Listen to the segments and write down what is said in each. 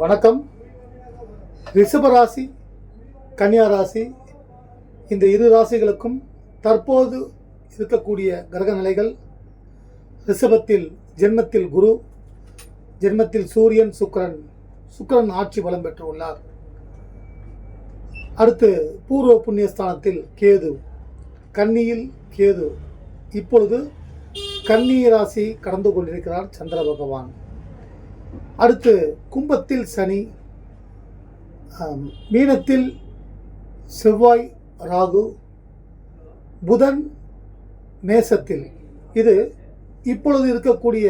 வணக்கம். ரிஷபராசி கன்னியா ராசி இந்த இரு ராசிகளுக்கும் தற்போது இருக்கக்கூடிய கிரக நிலைகள் ரிஷபத்தில் ஜென்மத்தில் குரு ஜென்மத்தில் சூரியன் சுக்கரன். சுக்கரன் ஆட்சி பலம் பெற்றுள்ளார். அடுத்து பூர்வ புண்ணியஸ்தானத்தில் கேது. கன்னியில் கேது. இப்பொழுது கன்னி ராசி கடந்து கொண்டிருக்கிறார் சந்திர பகவான். அடுத்து கும்பத்தில் சனி மீனத்தில் செவ்வாய் ராகு புதன் மேசத்தில். இது இப்பொழுது இருக்கக்கூடிய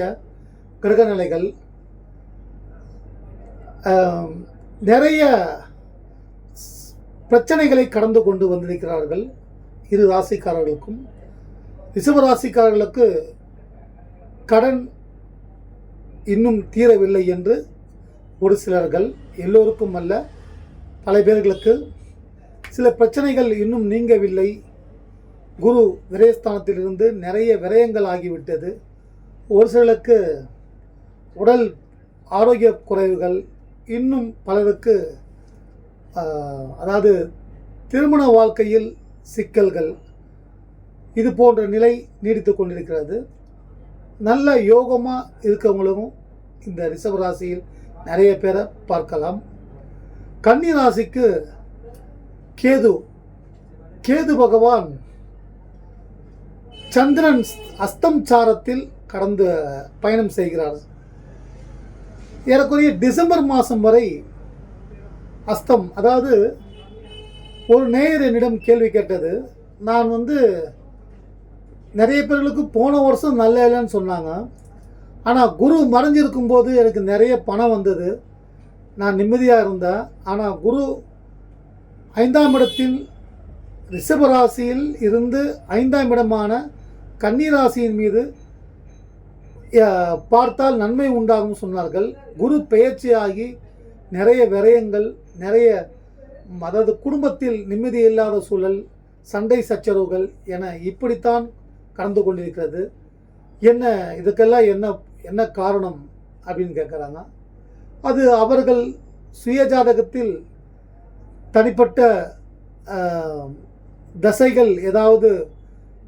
கிரகநிலைகள் நிறைய பிரச்சனைகளை கடந்து கொண்டு வந்திருக்கிறார்கள் இரு ராசிக்காரர்களுக்கும். ரிஷப ராசிக்காரர்களுக்கு கடன் இன்னும் தீரவில்லை என்று ஒரு சிலர்கள் எல்லோருக்கும் அல்ல. பல பேர்களுக்கு சில பிரச்சனைகள் இன்னும் நீங்கவில்லை. குரு விரயஸ்தானத்திலிருந்து நிறைய விரயங்கள் ஆகிவிட்டது. ஒரு சிலருக்கு உடல் ஆரோக்கிய குறைவுகள் இன்னும் பலருக்கு அதாவது திருமண வாழ்க்கையில் சிக்கல்கள் இது போன்ற நிலை நீடித்து கொண்டிருக்கிறது. நல்ல யோகமாக இருக்கவங்களும் இந்த ரிஷப ராசியில் நிறைய பேரை பார்க்கலாம். கன்னி ராசிக்கு கேது. கேது பகவான் சந்திரன் அஸ்தம் சாரத்தில் கடந்து பயணம் செய்கிறார். ஏறக்குறைய டிசம்பர் மாதம் வரை அஸ்தம் அதாவது ஒரு நேயர் என்னிடம் கேள்வி கேட்டது. நான் வந்து நிறைய பேர்களுக்கு போன வருஷம் நல்ல இல்லைன்னு சொன்னாங்க. ஆனால் குரு மறைஞ்சிருக்கும் போது எனக்கு நிறைய பணம் வந்தது. நான் நிம்மதியாக இருந்தேன். ஆனால் குரு ஐந்தாம் இடத்தில் ரிஷபராசியில் இருந்து ஐந்தாம் இடமான கன்னிராசியின் மீது பார்த்தால் நன்மை உண்டாகும் சொன்னார்கள். குரு பெயர்ச்சியாகி நிறைய விரயங்கள் நிறைய அதாவது குடும்பத்தில் நிம்மதி இல்லாத சூழல் சண்டை சச்சரவுகள் என இப்படித்தான் கலந்து கொண்டிருக்கிறது. என்ன இதுக்கெல்லாம் என்ன என்ன காரணம் அப்படின்னு கேட்குறாங்க. அது அவர்கள் சுயஜாதகத்தில் தனிப்பட்ட தசைகள் ஏதாவது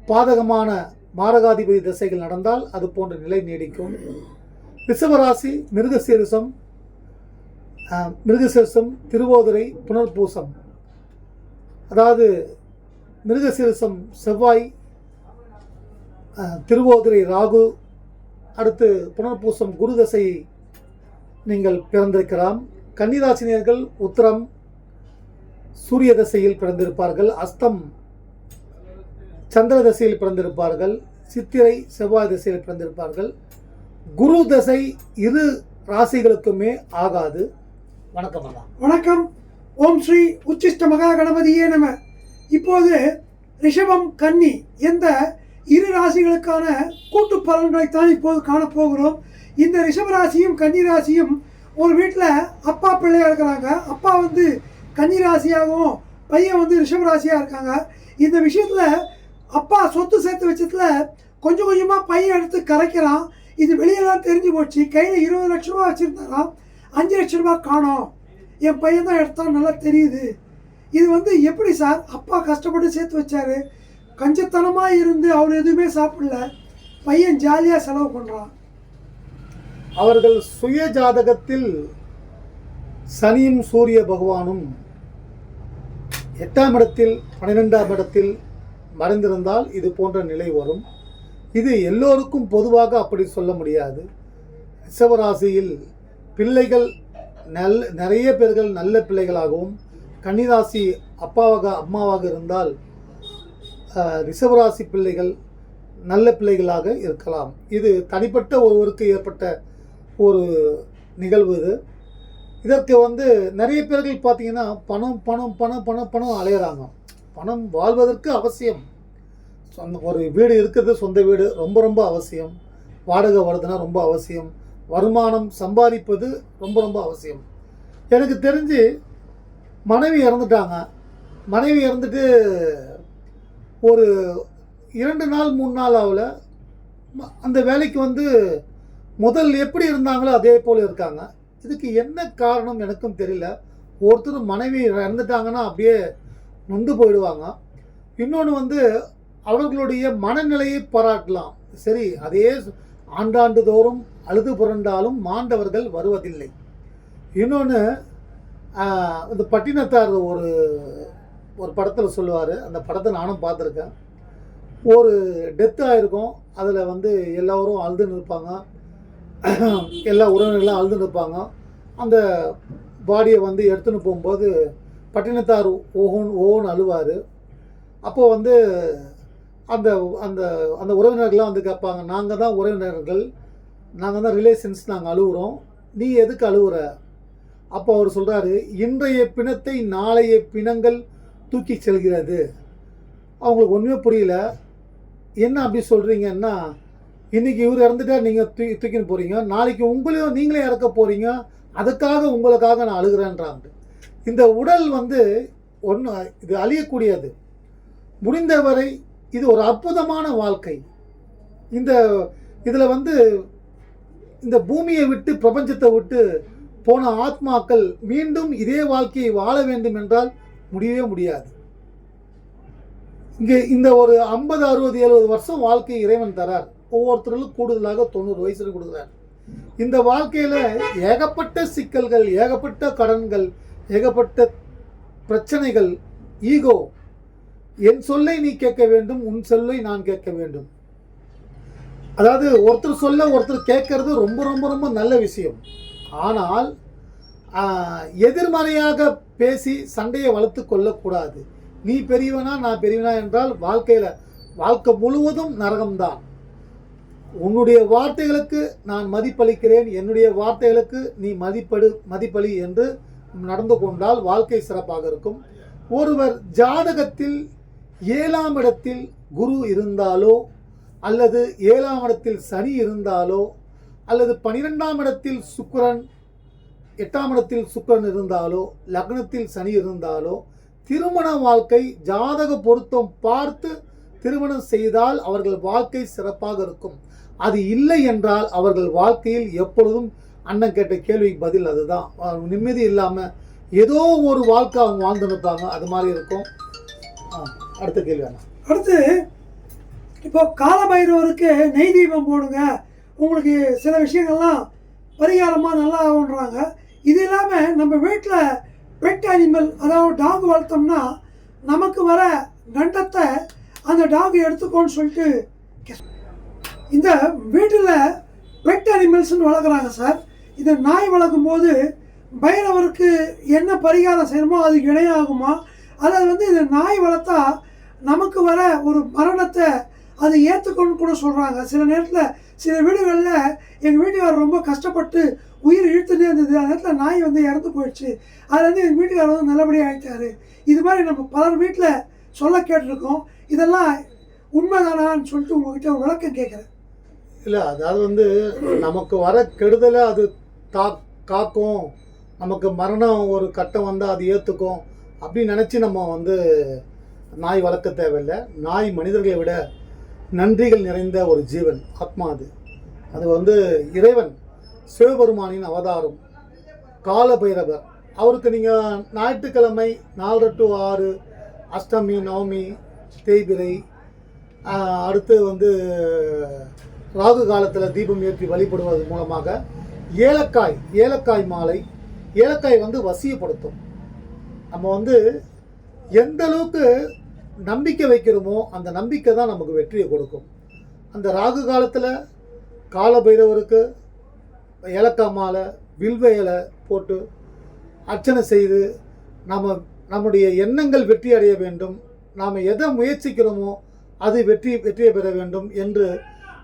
பாதகமான மாரகாதிபதி தசைகள் நடந்தால் அது போன்ற நிலை நீடிக்கும். ரிஷபராசி மிருகசீரிசம் மிருகசீரிசம் திருவோதுரை புனர்பூசம். அதாவது மிருகசீரிசம் செவ்வாய் திருவோதிரை ராகு அடுத்து புனர்பூசம் குருதசை நீங்கள் பிறந்திருக்கலாம். கன்னிராசினியர்கள் உத்தரம் சூரிய தசையில் பிறந்திருப்பார்கள். அஸ்தம் சந்திர தசையில் பிறந்திருப்பார்கள். சித்திரை செவ்வாய் தசையில் பிறந்திருப்பார்கள். குரு தசை இரு ராசிகளுக்குமே ஆகாது. வணக்கம் வணக்கம். ஓம் ஸ்ரீ உச்சிஷ்ட மகா கணபதியே நம. இப்போது ரிஷபம் கன்னி எந்த இரு ராசிகளுக்கான கூட்டு பலன்களை தான் இப்போது காணப்போகிறோம். இந்த ரிஷபராசியும் கன்னிராசியும் ராசியும் ஒரு வீட்டில் அப்பா பிள்ளையாக இருக்கிறாங்க. அப்பா வந்து கன்னி ராசியாகவும் பையன் வந்து ரிஷபராசியாக இருக்காங்க. இந்த விஷயத்தில் அப்பா சொத்து சேர்த்து வச்சதில் கொஞ்சம் கொஞ்சமாக பையன் எடுத்து கரைக்கிறான். இது வெளியெல்லாம் தெரிஞ்சு போச்சு. கையில் இருபது லட்ச ரூபா வச்சுருந்தாராம். அஞ்சு லட்ச ரூபா காணோம். என் பையன் தான் எடுத்தான் நல்லா தெரியுது. இது வந்து எப்படி சார்? அப்பா கஷ்டப்பட்டு சேர்த்து வச்சாரு. கஞ்சத்தனமாக இருந்து அவர் எதுவுமே சாப்பிடல. பையன் ஜாலியாக செலவு பண்ணுறான் அவர்கள் சுய ஜாதகத்தில் சனியும் சூரிய பகவானும் எட்டாம் இடத்தில் பன்னிரெண்டாம் இடத்தில் மறைந்திருந்தால் இது போன்ற நிலை வரும். இது எல்லோருக்கும் பொதுவாக அப்படி சொல்ல முடியாது. ரிஷவராசியில் பிள்ளைகள் நல் நிறைய பேர்கள் நல்ல பிள்ளைகளாகவும் கன்னிராசி அப்பாவாக அம்மாவாக இருந்தால் ரிஷபராசி பிள்ளைகள் நல்ல பிள்ளைகளாக இருக்கலாம். இது தனிப்பட்ட ஒருவருக்கு ஏற்பட்ட ஒரு நிகழ்வு இது. இதற்கு வந்து நிறைய பேர்கள் பார்த்தீங்கன்னா பணம் பணம் பணம் பணம் பணம் அலையிறாங்க. பணம் வாழ்வதற்கு அவசியம். சொந்த ஒரு வீடு இருக்கிறது சொந்த வீடு ரொம்ப ரொம்ப அவசியம். வாடகை வருதுன்னா ரொம்ப அவசியம். வருமானம் சம்பாதிப்பது ரொம்ப ரொம்ப அவசியம். எனக்கு தெரிஞ்சு மனைவி இறந்துட்டாங்க. மனைவி இறந்துட்டு ஒரு இரண்டு நாள் மூணு நாள் ஆகல. அந்த வேலைக்கு வந்து முதல் எப்படி இருந்தாங்களோ அதே போல் இருக்காங்க. இதுக்கு என்ன காரணம் எனக்கும் தெரியல. ஒருத்தர் மனைவி இறந்துட்டாங்கன்னா அப்படியே நொந்து போயிடுவாங்க. இன்னொன்று வந்து அவர்களுடைய மனநிலையை பாராட்டலாம். சரி அதே ஆண்டாண்டு தோறும் அழுது புரண்டாலும் மாண்டவர்கள் வருவதில்லை. இன்னொன்று இந்த பட்டினத்தார் ஒரு ஒரு படத்தில் சொல்லுவார் அந்த படத்தை நானும் பார்த்துருக்கேன். ஒரு டெத்து ஆகிருக்கும் அதில் வந்து எல்லோரும் அழுது நிற்பாங்க எல்லா உறவினர்களும் அழுது நிற்பாங்க அந்த பாடியை வந்து எடுத்துன்னு போகும்போது பட்டினத்தார் ஓஹோன் ஓஹோன்னு அழுவார். அப்போ வந்து அந்த அந்த அந்த உறவினர்கள்லாம் வந்து கேட்பாங்க நாங்கள் தான் உறவினர்கள் நாங்கள் தான் ரிலேஷன்ஸ் நாங்கள் அழுகுறோம் நீ எதுக்கு அழுகுற அப்போ அவர் சொல்கிறாரு இன்றைய பிணத்தை நாளைய பிணங்கள் தூக்கி செல்கிறது. அவங்களுக்கு ஒன்றுமே புரியல. என்ன அப்படி சொல்கிறீங்கன்னா இன்றைக்கி இவர் இறந்துட்டா நீங்கள் தூ தூக்கின்னு போகிறீங்க நாளைக்கு உங்களையும் நீங்களே இறக்க போகிறீங்க அதுக்காக உங்களுக்காக நான் அழுகிறேன்றாங்க. இந்த உடல் வந்து ஒன்று இது அழியக்கூடியது. முடிந்தவரை இது ஒரு அற்புதமான வாழ்க்கை. இந்த இதில் வந்து இந்த பூமியை விட்டு பிரபஞ்சத்தை விட்டு போன ஆத்மாக்கள் மீண்டும் இதே வாழ்க்கையை வாழ வேண்டும் என்றால் முடியவே முடியாது. இங்கே இந்த ஒரு ஐம்பது அறுபது எழுபது வருஷம் வாழ்க்கை இறைவன் தரார். ஒவ்வொருத்தருக்கும் கூடுதலாக தொண்ணூறு வயசுல கொடுக்குறார். இந்த வாழ்க்கையில் ஏகப்பட்ட சிக்கல்கள் ஏகப்பட்ட கடன்கள் ஏகப்பட்ட பிரச்சனைகள் ஈகோ. என் சொல்லை நீ கேட்க வேண்டும் உன் சொல்லை நான் கேட்க வேண்டும். அதாவது ஒருத்தர் சொல்ல ஒருத்தர் கேட்கறது ரொம்ப ரொம்ப ரொம்ப நல்ல விஷயம். ஆனால் எதிர்மறையாக பேசி சண்டையை வளர்த்து கொள்ளக்கூடாது. நீ பெரியவனா நான் பெரியவனா என்றால் வாழ்க்கையில் வாழ்க்கை முழுவதும் நரகம்தான். உன்னுடைய வார்த்தைகளுக்கு நான் மதிப்பளிக்கிறேன். என்னுடைய வார்த்தைகளுக்கு நீ மதிப்படு மதிப்பளி என்று நடந்து கொண்டால் வாழ்க்கை சிறப்பாக இருக்கும். ஒருவர் ஜாதகத்தில் ஏழாம் இடத்தில் குரு இருந்தாலோ அல்லது ஏழாம் இடத்தில் சனி இருந்தாலோ அல்லது பனிரெண்டாம் இடத்தில் சுக்கரன் எட்டாம் இடத்தில் சுக்கரன் இருந்தாலோ லக்னத்தில் சனி இருந்தாலோ திருமண வாழ்க்கை ஜாதக பொருத்தம் பார்த்து திருமணம் செய்தால் அவர்கள் வாழ்க்கை சிறப்பாக இருக்கும். அது இல்லை என்றால் அவர்கள் வாழ்க்கையில் எப்பொழுதும் அண்ணன் கேட்ட கேள்விக்கு பதில் அதுதான். நிம்மதி இல்லாமல் ஏதோ ஒரு வாழ்க்கை அவங்க வாழ்ந்து நிற்பாங்க அது மாதிரி இருக்கும். ஆ, அடுத்த கேள்வி அடுத்து இப்போ காலபைரவருக்கு நெய் தீபம் போடுங்க. உங்களுக்கு சில விஷயங்கள்லாம் பரிகாரமாக நல்லா ஆகுன்றாங்க இது இல்லாமல் நம்ம வீட்டில் பெட் அனிமல் அதாவது டாக் வளர்த்தோம்னா நமக்கு வர கண்டத்தை அந்த டாக் எடுத்துக்கோன்னு சொல்லிட்டு கே- இந்த வீட்டில் பெட் அனிமல்ஸ்னு வளர்க்குறாங்க சார் இந்த நாய் வளர்க்கும் போது பைரவருக்கு என்ன பரிகாரம் செய்யணுமோ அதுக்கு இணையாகுமா? அல்லது வந்து இந்த நாய் வளர்த்தா நமக்கு வர ஒரு மரணத்தை அதை ஏற்றுக்கொண்டு கூட சொல்கிறாங்க சில நேரத்தில் சில வீடுகளில் எங்கள் வீட்டுக்காரர் ரொம்ப கஷ்டப்பட்டு உயிர் இழுத்துட்டே இருந்தது. அந்த இடத்துல நாய் வந்து இறந்து போயிடுச்சு. அதில் வந்து எங்கள் வீட்டுக்காரர் வந்து நல்லபடியாக ஆயிட்டாரு இது மாதிரி நம்ம பலர் வீட்டில் சொல்ல கேட்டிருக்கோம். இதெல்லாம் உண்மைதானான்னு சொல்லிட்டு உங்ககிட்ட ஒரு விளக்கம் கேட்குறேன். இல்லை அதாவது வந்து நமக்கு வர கெடுதலை அது தா காக்கும். நமக்கு மரணம் ஒரு கட்டம் வந்தால் அது ஏற்றுக்கும் அப்படின்னு நினச்சி நம்ம வந்து நாய் வளர்க்க தேவையில்லை. நாய் மனிதர்களை விட நன்றிகள் நிறைந்த ஒரு ஜீவன் ஆத்மா அது. அது வந்து இறைவன் சிவபெருமானின் அவதாரம். காலபைரவர். அவருக்கு நீங்கள் ஞாயிற்றுக்கிழமை நாலு டு ஆறு அஷ்டமி நவமி தேய்பிரை அடுத்து வந்து ராகு காலத்தில் தீபம் ஏற்றி வழிபடுவது மூலமாக ஏலக்காய் ஏலக்காய் மாலை ஏலக்காய் வந்து வசியப்படுத்தும். நம்ம வந்து எந்த அளவுக்கு நம்பிக்கை வைக்கிறோமோ அந்த நம்பிக்கை தான் நமக்கு வெற்றியை கொடுக்கும். அந்த ராகு காலத்தில் காலபைரவருக்கு ஏலக்காய் மாலை வில்வ இலை போட்டு அர்ச்சனை செய்து நம்ம நம்முடைய எண்ணங்கள் வெற்றி அடைய வேண்டும். நாம் எதை முயற்சிக்கிறோமோ அது வெற்றி வெற்றியை பெற வேண்டும் என்று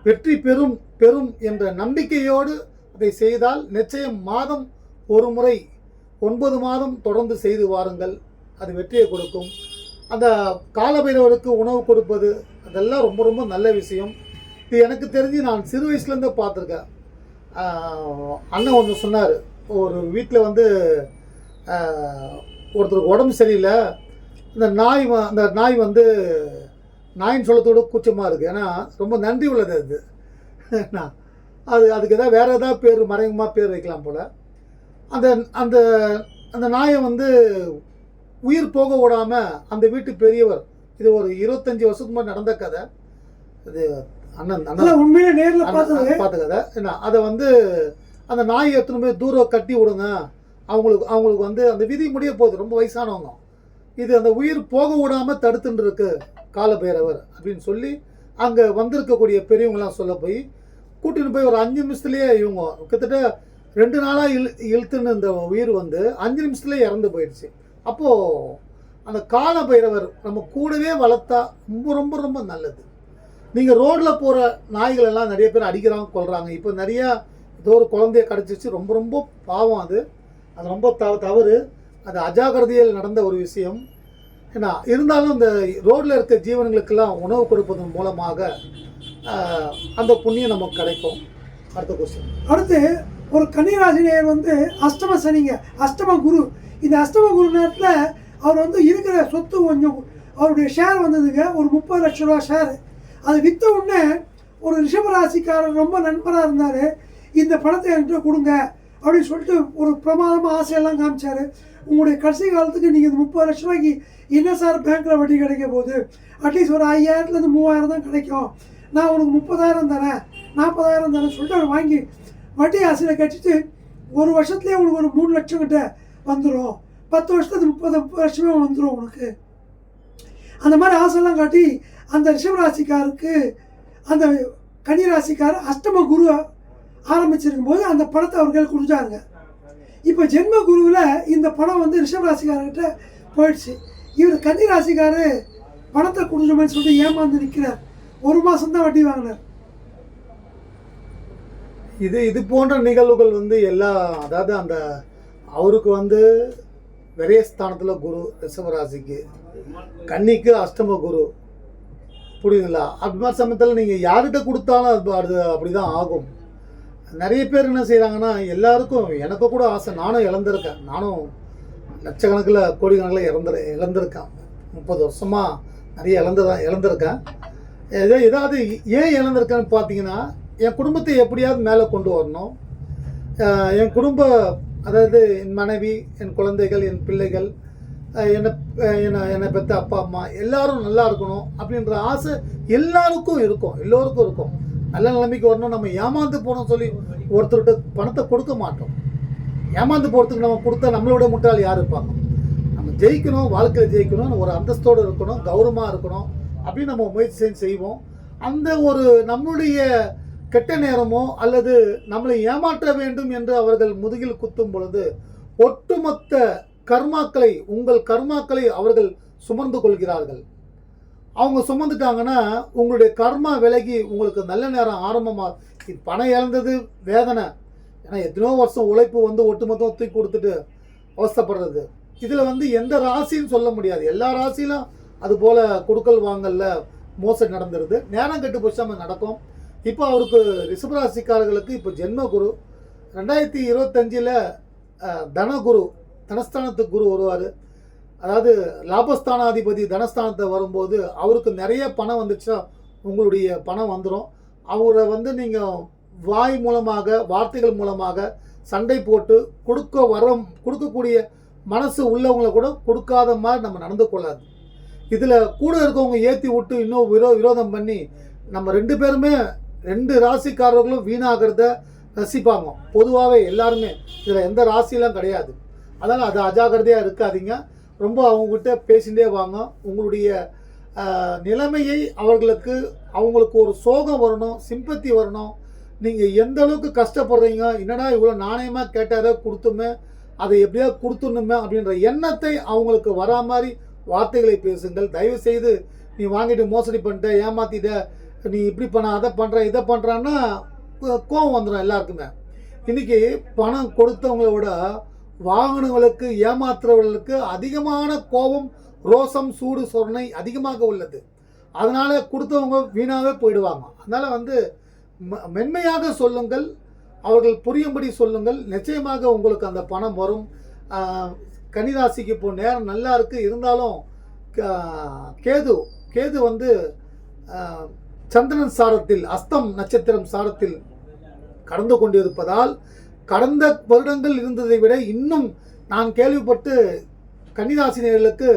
வெற்றி பெறும் பெறும் என்ற நம்பிக்கையோடு அதை செய்தால் நிச்சயம் மாதம் ஒரு முறை ஒன்பது மாதம் தொடர்ந்து செய்து வாருங்கள். அது வெற்றியை கொடுக்கும். அந்த காலபைரவருக்கு உணவு கொடுப்பது அதெல்லாம் ரொம்ப ரொம்ப நல்ல விஷயம். இது எனக்கு தெரிஞ்சு நான் சிறு வயசுலேருந்து பார்த்துருக்கேன். அண்ணன் ஒன்று சொன்னார். ஒரு வீட்டில் வந்து ஒருத்தருக்கு உடம்பு சரியில்லை. இந்த நாய் வ- அந்த நாய் வந்து நாயின் சொல்லத்தோட கூச்சமாக இருக்குது ஏன்னா ரொம்ப நன்றி உள்ளது அது. அது அதுக்கு ஏதாவது வேறு ஏதாவது பேர் மறைமுகமாக பேர் வைக்கலாம் போல். அந்த அந்த அந்த நாயை வந்து உயிர் போக விடாமல் அந்த வீட்டு பெரியவர் இது ஒரு இருபத்தஞ்சி வருஷத்துக்கு முன்னாடி நடந்த கதை. இது அண்ணன் அண்ணன். உண்மையிலே நேர்ல பார்த்தது. பார்த்த கதை என்ன அதை வந்து அந்த நாயை எடுத்துன்னு போய் தூரம் கட்டி விடுங்க. அவங்களுக்கு அவங்களுக்கு வந்து அந்த விதி முடிய போகுது. ரொம்ப வயசானவங்க. இது அந்த உயிர் போக விடாமல் தடுத்துட்டு இருக்கு காலபைரவர் அப்படின்னு சொல்லி அங்கே வந்திருக்கக்கூடிய பெரியவங்களாம் சொல்ல போய் கூட்டின்னு போய் ஒரு அஞ்சு நிமிஷத்துலேயே இவங்க கிட்டத்தட்ட ரெண்டு நாளாக இழு இழுத்துன்னு இந்த உயிர் வந்து அஞ்சு நிமிஷத்துலேயே இறந்து போயிடுச்சு. அப்போது அந்த காலபைரவர் நம்ம கூடவே வளர்த்தா ரொம்ப ரொம்ப ரொம்ப நல்லது. நீங்கள் ரோட்டில் போகிற நாய்கள் எல்லாம் நிறைய பேர் அடிக்கிறாங்க கொள்கிறாங்க இப்போ நிறையா ஏதோ ஒரு குழந்தைய கிடச்சிச்சு ரொம்ப ரொம்ப பாவம் அது. அது ரொம்ப த தவறு. அது அஜாகிரதையில் நடந்த ஒரு விஷயம். ஏன்னா இருந்தாலும் இந்த ரோட்டில் இருக்க ஜீவன்களுக்கெல்லாம் உணவு கொடுப்பதன் மூலமாக அந்த புண்ணியம் நமக்கு கிடைக்கும். அடுத்த கொஸ்டின் அடுத்து ஒரு கன்னிராசினியர் வந்து அஷ்டம சனிங்க அஷ்டம குரு. இந்த அஷ்டம குரு நேரத்தில் அவர் வந்து இருக்கிற சொத்து கொஞ்சம் அவருடைய ஷேர் வந்ததுங்க ஒரு முப்பது லட்ச ரூபா ஷேர் அது விற்ற உடனே ஒரு ரிஷபராசிக்காரர் ரொம்ப நண்பராக இருந்தார். இந்த பணத்தை என்கிட்ட கொடுங்க அப்படின்னு சொல்லிட்டு ஒரு பிரமாதமாக ஆசையெல்லாம் காமிச்சாரு. உங்களுடைய கடைசி காலத்துக்கு நீங்கள் இந்த முப்பது லட்ச ரூபாய்க்கு என்ன சார் பேங்க்கில் வட்டி கிடைக்க போகுது? அட்லீஸ்ட் ஒரு ஐயாயிரத்துலேருந்து மூவாயிரம் தான் கிடைக்கும். நான் உனக்கு முப்பதாயிரம் தரேன் நாற்பதாயிரம் தரேன் சொல்லிட்டு அவர் வாங்கி வட்டி ஆசையில் கட்டிட்டு ஒரு வருஷத்துலேயே உனக்கு ஒரு மூணு லட்சம் கிட்ட வந்துடும் பத்து வருஷத்துக்கு முப்பது முப்பது லட்சமே வந்துடும் உனக்கு. அந்த மாதிரி ஆசைலாம் காட்டி அந்த ரிஷபராசிக்காருக்கு அந்த கன்னிராசிக்காரர் அஷ்டம குரு ஆரம்பிச்சிருக்கும் போது அந்த பணத்தை அவர்கள் கொடுத்தாங்க. இப்போ ஜென்ம குருவில் இந்த பணம் வந்து ரிஷபராசிக்காரர்கிட்ட போயிடுச்சு. இவர் கன்னிராசிக்காரர் பணத்தை கொடுத்தோமேன்னு சொல்லிட்டு ஏமாந்து நிற்கிறார் ஒரு மாதம் தான் வட்டி வாங்கினார். இது இது போன்ற நிகழ்வுகள் வந்து எல்லா அதாவது அந்த அவருக்கு வந்து விரயஸ்தானத்தில் குரு ரிஷபராசிக்கு. கன்னிக்கு அஷ்டம குரு. புரியுதுங்களா? அது மாதிரி சமயத்தில் நீங்கள் யார்கிட்ட கொடுத்தாலும் அது அது அப்படி தான் ஆகும். நிறைய பேர் என்ன செய்கிறாங்கன்னா எல்லாருக்கும் எனக்கு கூட ஆசை நானும் இழந்திருக்கேன். நானும் லட்சக்கணக்கில் கோடிக்கணக்கில் இறந்துரு இழந்திருக்கேன். முப்பது வருஷமாக நிறைய இழந்துதான் இழந்திருக்கேன். ஏதோ ஏதாவது ஏன் இழந்திருக்கேன்னு பார்த்தீங்கன்னா என் குடும்பத்தை எப்படியாவது மேலே கொண்டு வரணும். என் குடும்ப அதாவது என் மனைவி என் குழந்தைகள் என் பிள்ளைகள் என்னை என்னை என்னை பெற்ற அப்பா அம்மா எல்லாரும் நல்லா இருக்கணும் அப்படின்ற ஆசை எல்லாருக்கும் இருக்கும் எல்லோருக்கும் இருக்கும். நல்ல நிலைமைக்கு வரணும் நம்ம ஏமாந்து போனோம் சொல்லி ஒருத்தர்கிட்ட பணத்தை கொடுக்க மாட்டோம். ஏமாந்து போகிறதுக்கு நம்ம கொடுத்தா நம்மளோட முட்டாள் யார் இருப்பாங்க? நம்ம ஜெயிக்கணும் வாழ்க்கையில் ஜெயிக்கணும் ஒரு அந்தஸ்தோடு இருக்கணும் கௌரவமாக இருக்கணும் அப்படின்னு நம்ம முயற்சி செஞ்சு செய்வோம். அந்த ஒரு நம்மளுடைய கெட்ட நேரமோ அல்லது நம்மளை ஏமாற்ற வேண்டும் என்று அவர்கள் முதுகில் குத்தும் பொழுது ஒட்டுமொத்த கர்மாக்களை உங்கள் கர்மாக்களை அவர்கள் சுமந்து கொள்கிறார்கள். அவங்க சுமந்துட்டாங்கன்னா உங்களுடைய கர்மா விலகி உங்களுக்கு நல்ல நேரம் ஆரம்பமாக பணம் இழந்தது வேதனை. ஏன்னா எத்தனையோ வருஷம் உழைப்பு வந்து ஒட்டுமொத்தம் தூக்கி கொடுத்துட்டு அவஸ்தைப்படுறது. இதில் வந்து எந்த ராசின்னு சொல்ல முடியாது. எல்லா ராசியிலும் அது போல் கொடுக்கல் வாங்கல்ல மோசடி நடந்துருது. நேரம் கெட்டு போச்சு நம்ம நடக்கும் இப்போ அவருக்கு ரிஷபராசிக்காரர்களுக்கு இப்போ ஜென்ம குரு ரெண்டாயிரத்தி இருபத்தஞ்சில் தனகுரு. தனஸ்தானத்துக்கு குரு வருவார். அதாவது லாபஸ்தானாதிபதி தனஸ்தானத்தை வரும்போது அவருக்கு நிறைய பணம் வந்துச்சுன்னா உங்களுடைய பணம் வந்துடும் அவரை வந்து நீங்கள் வாய் மூலமாக வார்த்தைகள் மூலமாக சண்டை போட்டு கொடுக்க வர கொடுக்கக்கூடிய மனசு உள்ளவங்களை கூட கொடுக்காத மாதிரி நம்ம நடந்து கொள்ளாது. இதில் கூட இருக்கவங்க ஏற்றி விட்டு இன்னும் விரோ விரோதம் பண்ணி நம்ம ரெண்டு பேருமே ரெண்டு ராசிக்காரர்களும் வீணாகிறத ரசிப்பாங்க. பொதுவாகவே எல்லாருமே. இதில் எந்த ராசியெல்லாம் கிடையாது. அதனால் அது அஜாக்கிரதையாக இருக்காதீங்க. ரொம்ப அவங்கக்கிட்ட பேசிகிட்டே வாங்க. உங்களுடைய நிலைமையை அவர்களுக்கு அவங்களுக்கு ஒரு சோகம் வரணும் சிம்பத்தி வரணும். நீங்கள் எந்த அளவுக்கு கஷ்டப்படுறீங்க என்னடா இவ்வளோ நாணயமாக கேட்டாரோ கொடுத்துமே அதை எப்படியா கொடுத்துணுமே அப்படின்ற எண்ணத்தை அவங்களுக்கு வரா மாதிரி வார்த்தைகளை பேசுங்கள். தயவு செய்து நீ வாங்கிட்டு மோசடி பண்ணிட்ட ஏமாத்திட்ட நீ இப்படி பண்ண அதை பண்ணுற இதை பண்ணுறான்னா கோவம் வந்துடும் எல்லாருக்குமே. இன்றைக்கி பணம் கொடுத்தவங்கள விட வாகனங்களுக்கு ஏமாத்துறவர்களுக்கு அதிகமான கோபம் ரோசம் சூடு சொரணை அதிகமாக உள்ளது. அதனால் கொடுத்தவங்க வீணாகவே போயிடுவாங்க. அதனால் வந்து மென்மையாக சொல்லுங்கள் அவர்கள் புரியும்படி சொல்லுங்கள். நிச்சயமாக உங்களுக்கு அந்த பணம் வரும். கனிராசிக்கு இப்போ நேரம் நல்லா இருக்குது இருந்தாலும் கேது கேது வந்து சந்திரன் சாரத்தில் அஸ்தம் நட்சத்திரம் சாரத்தில் கடந்து கொண்டிருப்பதால் கடந்த வருடங்கள் இருந்ததை விட இன்னும் நான் கேள்விப்பட்டு கன்னிராசினியர்களுக்கு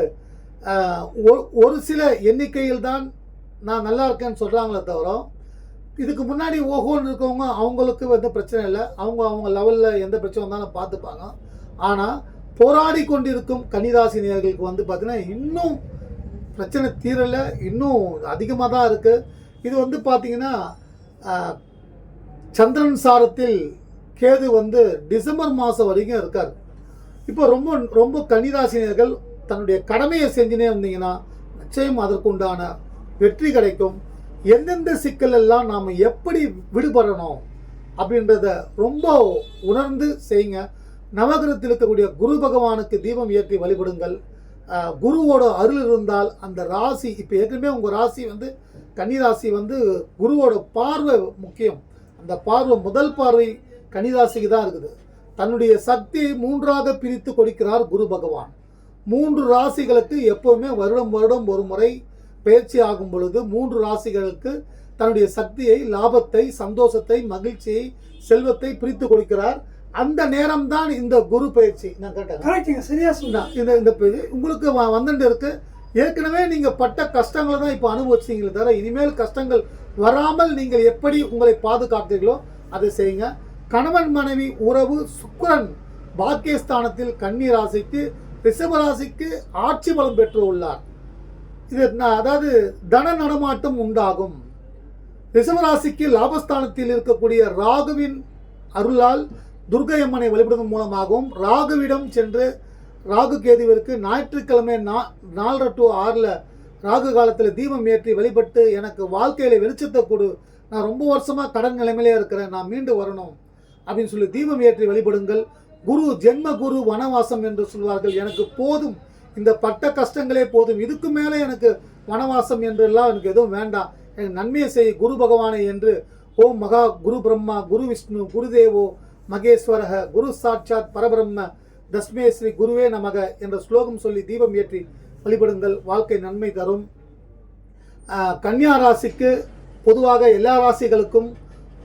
ஒ- ஒரு சில எண்ணிக்கையில் தான் நான் நல்லா இருக்கேன்னு சொல்கிறாங்களே தவிர இதுக்கு முன்னாடி ஓஹோன்னு இருக்கவங்க அவங்களுக்கு வந்து பிரச்சனை இல்லை. அவங்க அவங்க லெவலில் எந்த பிரச்சனை வந்தாலும் பார்த்துப்பாங்க. ஆனால் போராடி கொண்டிருக்கும் கன்னிராசினியர்களுக்கு வந்து பார்த்திங்கன்னா இன்னும் பிரச்சனை தீரலை. இன்னும் அதிகமாக தான் இருக்குது இது வந்து பார்த்தீங்கன்னா சந்திரன் சாரத்தில் கேது வந்து டிசம்பர் மாதம் வரைக்கும் இருக்கார். இப்போ ரொம்ப ரொம்ப கன்னிராசினியர்கள் தன்னுடைய கடமையை செஞ்சுனே வந்தீங்கன்னா நிச்சயம் அதற்குண்டான வெற்றி கிடைக்கும். எந்தெந்த சிக்கல் எல்லாம் நாம் எப்படி விடுபடணும் அப்படின்றத ரொம்ப உணர்ந்து செய்யுங்க. நவகிரகத்தில் இருக்கக்கூடிய குரு பகவானுக்கு தீபம் ஏற்றி வழிபடுங்கள். குருவோட அருள் இருந்தால் அந்த ராசி இப்போ ஏற்கனவே உங்கள் ராசி வந்து கன்னிராசி வந்து குருவோட பார்வை முக்கியம். அந்த பார்வை முதல் பார்வை கன்னிராசிக்கு தான் இருக்குது. தன்னுடைய சக்தியை மூன்றாக பிரித்து கொடுக்கிறார் குரு பகவான். மூன்று ராசிகளுக்கு எப்பவுமே வருடம் வருடம் ஒரு முறை பயிற்சி ஆகும் பொழுது மூன்று ராசிகளுக்கு தன்னுடைய சக்தியை லாபத்தை சந்தோஷத்தை மகிழ்ச்சியை செல்வத்தை பிரித்து கொடுக்கிறார். அந்த நேரம்தான் இந்த குரு பயிற்சி. நான் கேட்டேன். சரியா சொன்னா இந்த இந்த உங்களுக்கு வந்துட்டு இருக்கு. ஏற்கனவே நீங்க பட்ட கஷ்டங்களை தான் இப்போ அனுபவிச்சீங்களே தவிர இனிமேல் கஷ்டங்கள் வராமல் நீங்கள் எப்படி உங்களை பாதுகாத்தீர்களோ அதை செய்யுங்க. கணவன் மனைவி உறவு சுக்கரன் பாக்கியஸ்தானத்தில் கன்னி ராசிக்கு ரிஷபராசிக்கு ஆட்சி பலம் பெற்று உள்ளார். இது அதாவது தன நடமாட்டம் உண்டாகும். ரிஷபராசிக்கு லாபஸ்தானத்தில் இருக்கக்கூடிய ராகுவின் அருளால் துர்க்கை அம்மனை வழிபடுவதன் மூலமாகவும் ராகுவிடம் சென்று ராகு கேதுவிற்கு ஞாயிற்றுக்கிழமை நா நாலரை டு ஆறில் ராகு காலத்தில் தீபம் ஏற்றி வழிபட்டு எனக்கு வாழ்க்கையில் வெளிச்சத்தை கொடு. நான் ரொம்ப வருஷமாக கடன் நிலைமையிலே இருக்கிறேன். நான் மீண்டு வரணும். அப்படின்னு சொல்லி தீபம் ஏற்றி வழிபடுங்கள். குரு ஜென்ம குரு வனவாசம் என்று சொல்வார்கள். எனக்கு போதும். இந்த பட்ட கஷ்டங்களே போதும். இதுக்கு மேலே எனக்கு வனவாசம் என்றெல்லாம் எனக்கு எதுவும் வேண்டாம். எனக்கு நன்மையை செய் குரு பகவானை என்று. ஓம் மகா குரு பிரம்மா குரு விஷ்ணு குருதேவோ மகேஸ்வரக குரு சாட்சாத் பரபிரம்ம தஸ்மே ஸ்ரீ குருவே நமக என்ற ஸ்லோகம் சொல்லி தீபம் ஏற்றி வழிபடுங்கள். வாழ்க்கை நன்மை தரும். கன்னியா ராசிக்கு பொதுவாக எல்லா ராசிகளுக்கும்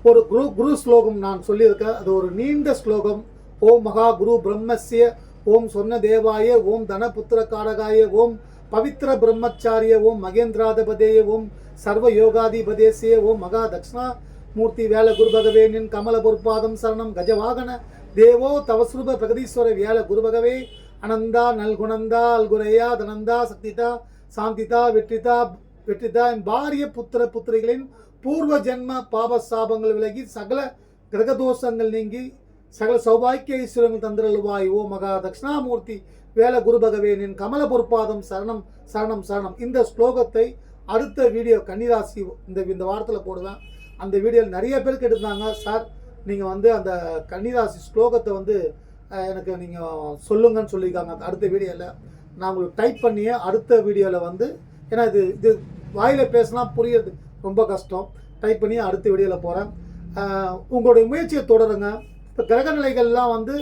ஒரு குரு குரு ஸ்லோகம் நான் சொல்லியிருக்கேன். அது ஒரு நீண்ட ஸ்லோகம். ஓம் மகா குரு பிரம்மஸ்ய ஓம் சொன்ன தேவாய ஓம் தனபுத்திர காரகாய ஓம் பவித்ர பிரம்மச்சாரிய ஓம் மகேந்திராதிபதேய ஓம் சர்வ யோகாதிபதேசிய ஓம் மகா தக்ஷணா மூர்த்தி வேல குரு பகவேனின் கமல பொற்பாதம் சரணம் கஜவாகன தேவோ தவஸ்ருப பிரகதீஸ்வர வேல குரு பகவே அனந்தா நல்குணந்தா அல்குரையா தனந்தா சக்திதா சாந்திதா வெற்றிதா வெற்றிதா என் பாரிய புத்திர புத்திரிகளின் பூர்வ ஜென்ம பாப சாபங்கள் விலகி சகல கிரகதோஷங்கள் நீங்கி சகல சௌபாக்கிய ஈஸ்வரங்கள் தந்திரல்வாய் ஓ மகா தட்சிணாமூர்த்தி வேல குரு பகவேனின் கமல பொற்பாதம் சரணம் சரணம் சரணம். இந்த ஸ்லோகத்தை அடுத்த வீடியோ கன்னிராசி இந்த இந்த வாரத்தில் போடுவேன் அந்த வீடியோவில் நிறைய பேர் கேட்டிருந்தாங்க சார் நீங்கள் வந்து அந்த கன்னிராசி ஸ்லோகத்தை வந்து எனக்கு நீங்கள் சொல்லுங்கன்னு சொல்லியிருக்காங்க. அடுத்த வீடியோவில் நான் உங்களுக்கு டைப் பண்ணியே அடுத்த வீடியோவில் வந்து ஏன்னா இது இது வாயில் பேசலாம் புரியுது. ரொம்ப கஷ்டம். டைப் பண்ணி அடுத்த வீடியோவில் போகிறேன் உங்களுடைய முயற்சியை தொடருங்க. இப்போ கிரக நிலைகள்லாம் வந்து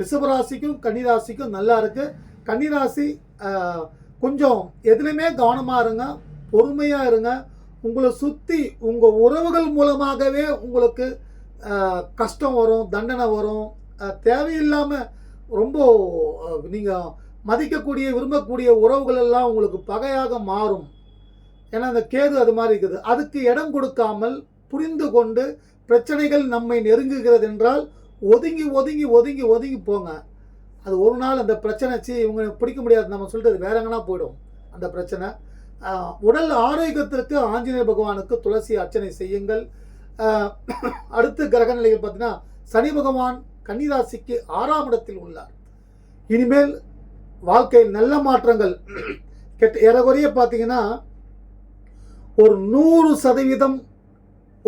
ரிஷபராசிக்கும் கன்னிராசிக்கும் நல்லா இருக்குது கன்னிராசி கொஞ்சம் எதுலையுமே கவனமாக இருங்க. பொறுமையாக இருங்க. உங்களை சுற்றி உங்கள் உறவுகள் மூலமாகவே உங்களுக்கு கஷ்டம் வரும் தண்டனை வரும். தேவையில்லாமல் ரொம்ப நீங்கள் மதிக்கக்கூடிய விரும்பக்கூடிய உறவுகள் எல்லாம் உங்களுக்கு பகையாக மாறும். ஏன்னா அந்த கேது அது மாதிரி இருக்குது. அதுக்கு இடம் கொடுக்காமல் புரிந்து கொண்டு பிரச்சனைகள் நம்மை நெருங்குகிறது என்றால் ஒதுங்கி ஒதுங்கி ஒதுங்கி ஒதுங்கி போங்க. அது ஒரு நாள் அந்த பிரச்சனை சி இவங்க பிடிக்க முடியாது. நம்ம சொல்லிட்டு அது வேற எங்கன்னா போயிடும் அந்த பிரச்சனை. உடல் ஆரோக்கியத்திற்கு ஆஞ்சநேய பகவானுக்கு துளசி அர்ச்சனை செய்யுங்கள். அடுத்து கிரக நிலையில் பார்த்தீங்கன்னா சனி பகவான் கன்னிராசிக்கு ஆறாம் இடத்தில் உள்ளார். இனிமேல் வாழ்க்கையில் நல்ல மாற்றங்கள். கெட்ட ஏறக்குறைய பார்த்தீங்கன்னா ஒரு நூறு சதவீதம்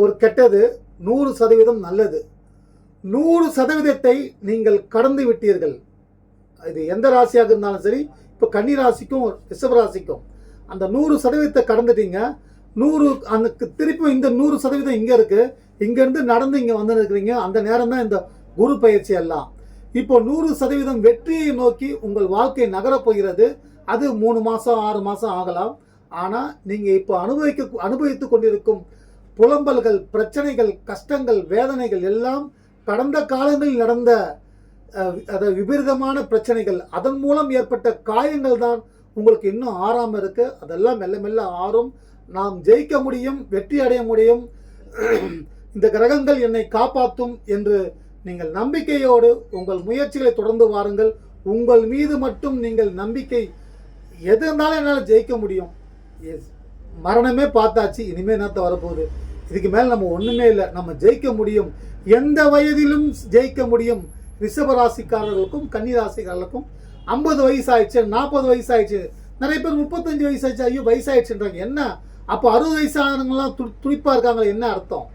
ஒரு கெட்டது நூறு சதவீதம் நல்லது. நூறு சதவீதத்தை நீங்கள் கடந்து விட்டீர்கள். இது எந்த ராசியாக இருந்தாலும் சரி இப்போ கன்னி ராசிக்கும் ரிஷப ராசிக்கும். அந்த நூறு சதவீதத்தை கடந்துட்டீங்க. நூறு அந்த திருப்பி இந்த நூறு சதவீதம் இங்கே இருக்குது இங்கேருந்து நடந்து இங்கே வந்து இருக்கிறீங்க அந்த நேரம் தான் இந்த குரு பயிற்சி எல்லாம். இப்போ நூறு சதவீதம் வெற்றியை நோக்கி உங்கள் வாழ்க்கை நகரப் போகிறது. அது மூணு மாதம் ஆறு மாதம் ஆகலாம். ஆனால் நீங்கள் இப்போ அனுபவிக்க அனுபவித்து கொண்டிருக்கும் புலம்பல்கள் பிரச்சனைகள் கஷ்டங்கள் வேதனைகள் எல்லாம் கடந்த காலங்களில் நடந்த அதை அதாவது விபரீதமான பிரச்சனைகள் அதன் மூலம் ஏற்பட்ட காயங்கள் தான் உங்களுக்கு இன்னும் ஆறாமல் இருக்கு. அதெல்லாம் மெல்ல மெல்ல ஆறும். நாம் ஜெயிக்க முடியும் வெற்றி அடைய முடியும். இந்த கிரகங்கள் என்னை காப்பாற்றும் என்று நீங்கள் நம்பிக்கையோடு உங்கள் முயற்சிகளை தொடர்ந்து வாருங்கள். உங்கள் மீது மட்டும் நீங்கள் நம்பிக்கை எது இருந்தாலும் என்னால் ஜெயிக்க முடியும். எஸ் மரணமே பார்த்தாச்சு இனிமே என்னத்த வரப்போகுது? இதுக்கு மேலே நம்ம ஒன்றுமே இல்லை. நம்ம ஜெயிக்க முடியும். எந்த வயதிலும் ஜெயிக்க முடியும். ரிஷபராசிக்காரர்களுக்கும் கன்னிராசிக்காரர்களுக்கும் ஐம்பது வயசு ஆயிடுச்சு நாற்பது வயசு ஆயிடுச்சு நிறைய பேர் முப்பத்தஞ்சு வயசு ஆயிடுச்சு ஐயோ வயசாயிடுச்சுன்றாங்க. என்ன? அப்போ அறுபது வயசானவங்களாம் துடி துடிப்பாக இருக்காங்களே என்ன அர்த்தம்?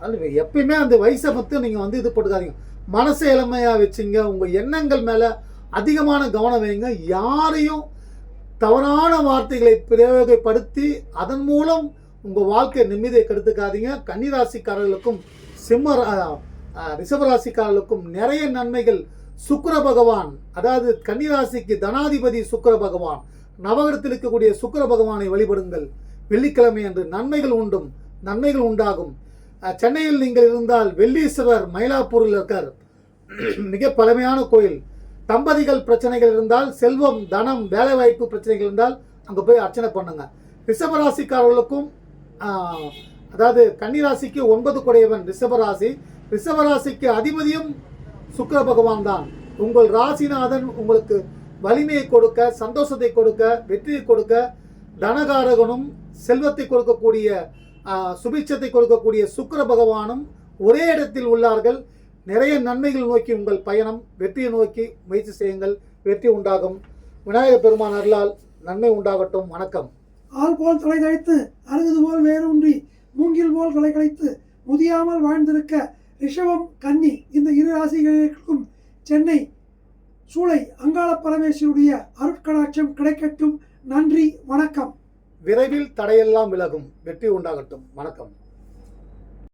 அதனால் எப்பயுமே அந்த வயசை மட்டும் நீங்கள் வந்து இது போட்டுக்காதீங்க. மனசை இளமையாக வச்சுங்க. உங்கள் எண்ணங்கள் மேலே அதிகமான கவனம் வைங்க. யாரையும் தவறான வார்த்தைகளை பிரயோகப்படுத்தி அதன் மூலம் உங்கள் வாழ்க்கை நிம்மதியை கெடுத்துக்காதீங்க. கன்னிராசிக்காரர்களுக்கும் சிம்ம ரா- ரிஷபராசிக்காரர்களுக்கும் நிறைய நன்மைகள். சுக்கர பகவான் அதாவது கன்னிராசிக்கு தனாதிபதி சுக்கர பகவான் நவகரத்தில் இருக்கக்கூடிய சுக்கர பகவானை வழிபடுங்கள். வெள்ளிக்கிழமை அன்று நன்மைகள் உண்டும் நன்மைகள் உண்டாகும். சென்னையில் நீங்கள் இருந்தால் வெள்ளீஸ்வரர் மயிலாப்பூரில் இருக்கார். மிக பழமையான கோயில். தம்பதிகள் பிரச்சனைகள் இருந்தால் செல்வம் தனம் வேலைவாய்ப்பு பிரச்சனைகள் இருந்தால் அங்கே போய் அர்ச்சனை பண்ணுங்க. ரிஷபராசிக்காரர்களுக்கும் அதாவது கன்னிராசிக்கு ஒன்பது குடையவன் ரிஷபராசி. ரிஷபராசிக்கு அதிபதியும் சுக்கர பகவான் தான். உங்கள் ராசிநாதன் உங்களுக்கு வலிமையை கொடுக்க சந்தோஷத்தை கொடுக்க வெற்றியை கொடுக்க தனகாரகனும் செல்வத்தை கொடுக்கக்கூடிய சுபிட்சத்தை கொடுக்கக்கூடிய சுக்கர பகவானும் ஒரே இடத்தில் உள்ளார்கள். நிறைய நன்மைகள் நோக்கி உங்கள் பயணம் வெற்றியை நோக்கி முயற்சி செய்யுங்கள் வெற்றி உண்டாகும். விநாயகர் பெருமான் அருளால் நன்மை உண்டாகட்டும். வணக்கம். ஆள் போல் தலை தைத்து அருகுது போல் வேரூன்றி மூங்கில் போல் தலை களைத்து முதியாமல் வாழ்ந்திருக்க ரிஷபம் கன்னி இந்த இரு ராசிகளுக்கும் சென்னை சூளை அங்காள பரமேஸ்வருடைய அருட்கடாட்சம் கிடைக்கட்டும். நன்றி. வணக்கம். விரைவில் தடையெல்லாம் விலகும். வெற்றி உண்டாகட்டும். வணக்கம்.